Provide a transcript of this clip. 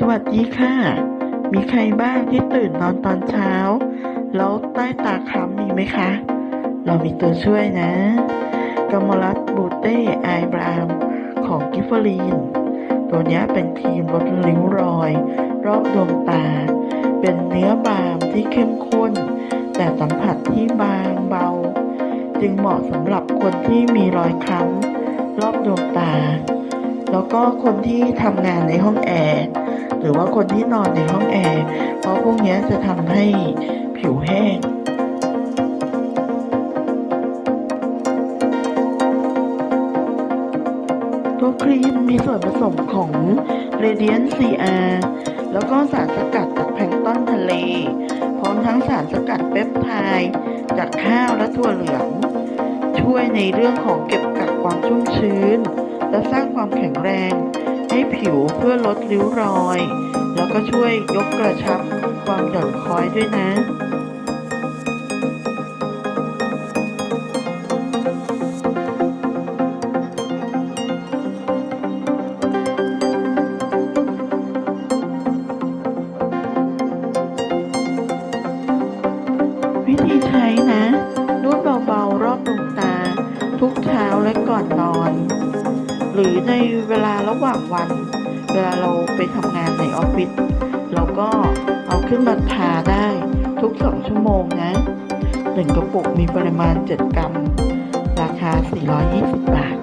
สวัสดีค่ะ มีใครบ้างที่ตื่นนอนตอนเช้า แล้วใต้ตาคล้ำมีไหมคะ เรามีตัวช่วยนะกัมลัสบูเต้ไอบรามของกิฟเฟอรีน ตัวนี้เป็นครีมลดริ้วรอย รอบดวงตา เป็นเนื้อบาล์มที่เข้มข้น แต่สัมผัสที่บางเบา จึงเหมาะสำหรับคนที่มีรอยคล้ำรอบดวงตา แล้วก็คนที่ทำงานในห้องแอร์ หรือว่าคนที่นอนในห้องแอร์ เพราะพวกนี้จะทำให้ผิวแห้งตัวครีมมีส่วนผสมของ Radiant CR แล้วก็สารสกัดจากแพลงต้นทะเล พร้อมทั้งสารสกัดเปปไทด์จากข้าวและถั่วเหลือง ช่วยในเรื่องของเก็บกักความชุ่มชื้น และสร้างความแข็งแรง ให้ผิวเพื่อลดริ้วรอย แล้วก็ช่วยยกกระชับความหย่อนคล้อยด้วยนะวิธีใช้นะนวดเบาๆ รอบดวงตา ทุกเช้าและก่อนนอน หรือในเวลาระหว่างวัน เวลาเราไปทำงานในออฟฟิศเราก็เอาขึ้นมาทาได้ทุกสองชั่วโมงนะหนึ่งกระปุกมีปริมาณ 7 กรัม ราคา 420 บาท